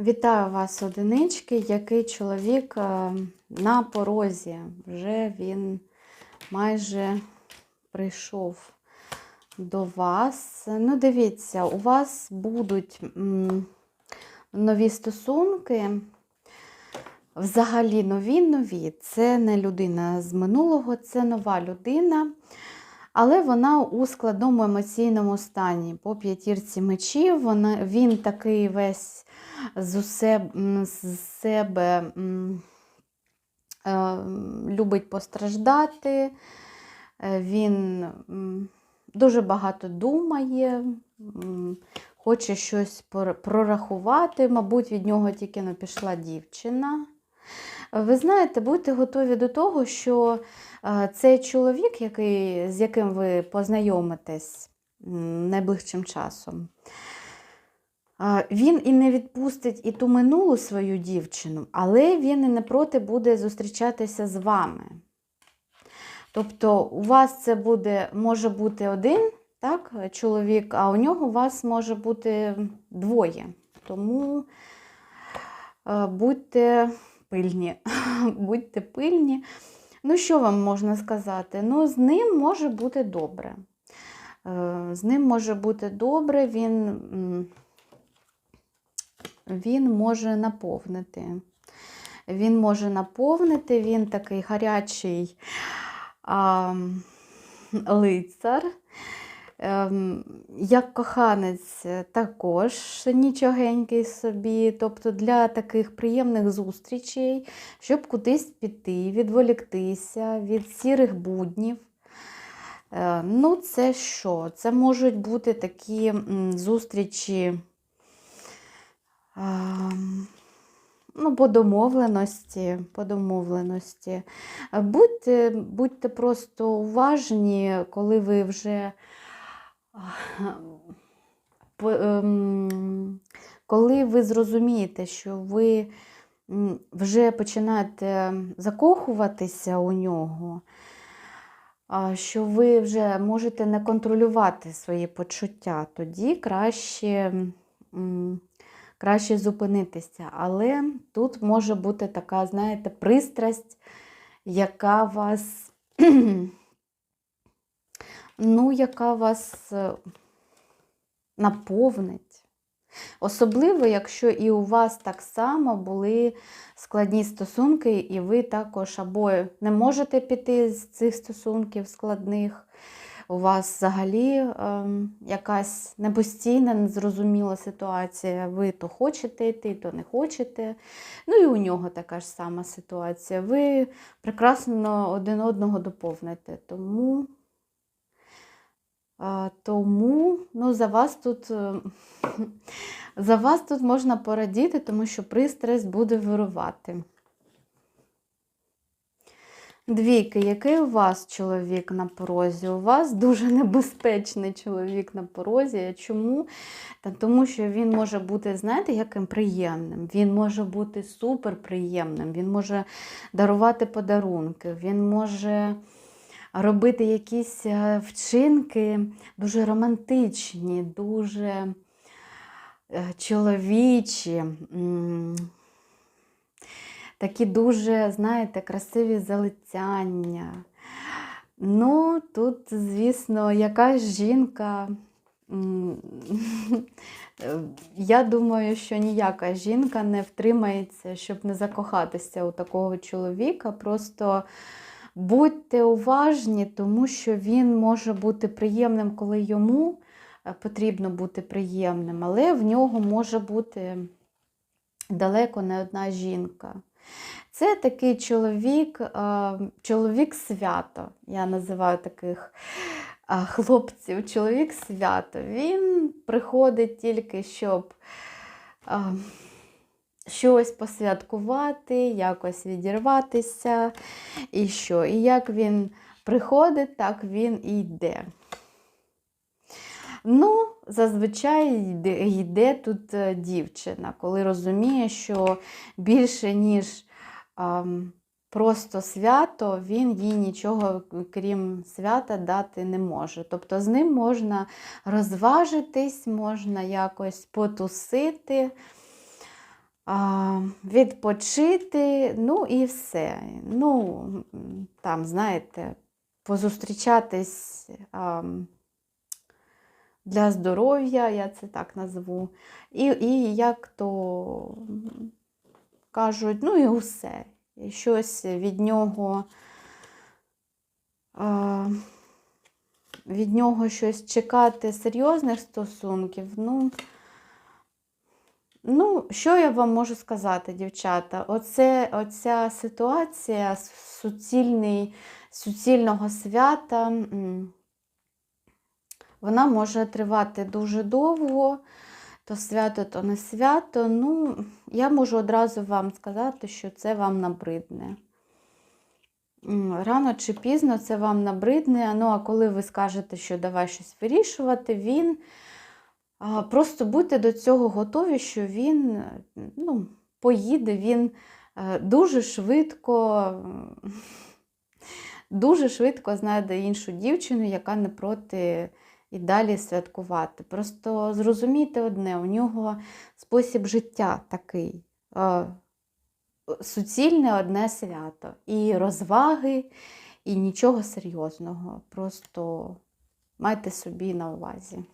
Вітаю вас, одинички, який чоловік е, на порозі. Вже він майже прийшов до вас. Ну, дивіться, у вас будуть нові стосунки. Взагалі нові нові. Це не людина з минулого, це нова людина. Але вона у складному емоційному стані. По п'ятірці мечів вона, він такий весь з, усе, з себе е, любить постраждати. Е, Він дуже багато думає, хоче щось прорахувати. Мабуть, від нього тільки не пішла дівчина. Ви знаєте, будьте готові до того, що цей чоловік, який, з яким ви познайомитесь найближчим часом, він і не відпустить і ту минулу свою дівчину, але він і не проти буде зустрічатися з вами. Тобто, у вас це буде, може бути один так, чоловік, а у нього у вас може бути двоє. Тому будьте пильні. будьте пильні. Ну, що вам можна сказати? Ну, з ним може бути добре. Е, З ним може бути добре, він, він може наповнити. Він може наповнити, він такий гарячий а, лицар. Ем, Як коханець е, також нічогенький собі. Тобто для таких приємних зустрічей, щоб кудись піти, відволіктися від сірих буднів. Е, Ну, це що? Це можуть бути такі зустрічі ем, ну, по домовленості. По домовленості. Будьте, будьте просто уважні, коли ви вже коли ви зрозумієте, що ви вже починаєте закохуватися у нього, що ви вже можете не контролювати свої почуття, тоді краще, краще зупинитися. Але тут може бути така, знаєте, пристрасть, яка вас, ну, яка вас е, наповнить. Особливо, якщо і у вас так само були складні стосунки, і ви також або не можете піти з цих стосунків складних, у вас взагалі ем, якась непостійна, незрозуміла ситуація. Ви то хочете йти, то не хочете. Ну і у нього така ж сама ситуація. Ви прекрасно один одного доповните. Тому, тому ну, за вас тут. е, За вас тут можна порадіти, тому що пристрасть буде вирувати. Двійки, який у вас чоловік на порозі? У вас дуже небезпечний чоловік на порозі. Чому? Та тому що він може бути, знаєте, яким приємним. Він може бути суперприємним, він може дарувати подарунки, він може робити якісь е, вчинки дуже романтичні, дуже е, чоловічі. Такі дуже, знаєте, красиві залицяння. Ну, тут, звісно, якась жінка. Я думаю, що ніяка жінка не втримається, щоб не закохатися у такого чоловіка. Просто будьте уважні, тому що він може бути приємним, коли йому е, потрібно бути приємним, але в нього може бути далеко не одна жінка. Це такий чоловік, е, чоловік свято. Я називаю таких е, хлопців, чоловік свято. Він приходить тільки, щоб щось посвяткувати, якось відірватися. І що? І як він приходить, так він і йде. Ну, зазвичай йде, тут е, дівчина, коли розуміє, що більше, ніж ам, просто свято, він їй нічого, крім свята, дати не може. Тобто з ним можна розважитись, можна якось потусити. Відпочити, ну і все. Ну, там, знаєте, позустрічатись для здоров'я, я це так назву. І, і як то кажуть, ну і усе. І щось від нього. Від нього щось чекати серйозних стосунків. Ну, ну, що я вам можу сказати, дівчата? Оце, оця ситуація суцільний, суцільного свята, вона може тривати дуже довго. То свято, то не свято. Ну, я можу одразу вам сказати, що це вам набридне. Рано чи пізно це вам набридне. Ну, а коли ви скажете, що давай щось вирішувати, він просто будьте до цього готові, що він ну, поїде, він е, дуже швидко, дуже швидко знайде іншу дівчину, яка не проти і далі святкувати. Просто зрозумійте одне, у нього спосіб життя такий. е, суцільне одне свято. І розваги, і нічого серйозного. Просто майте собі на увазі.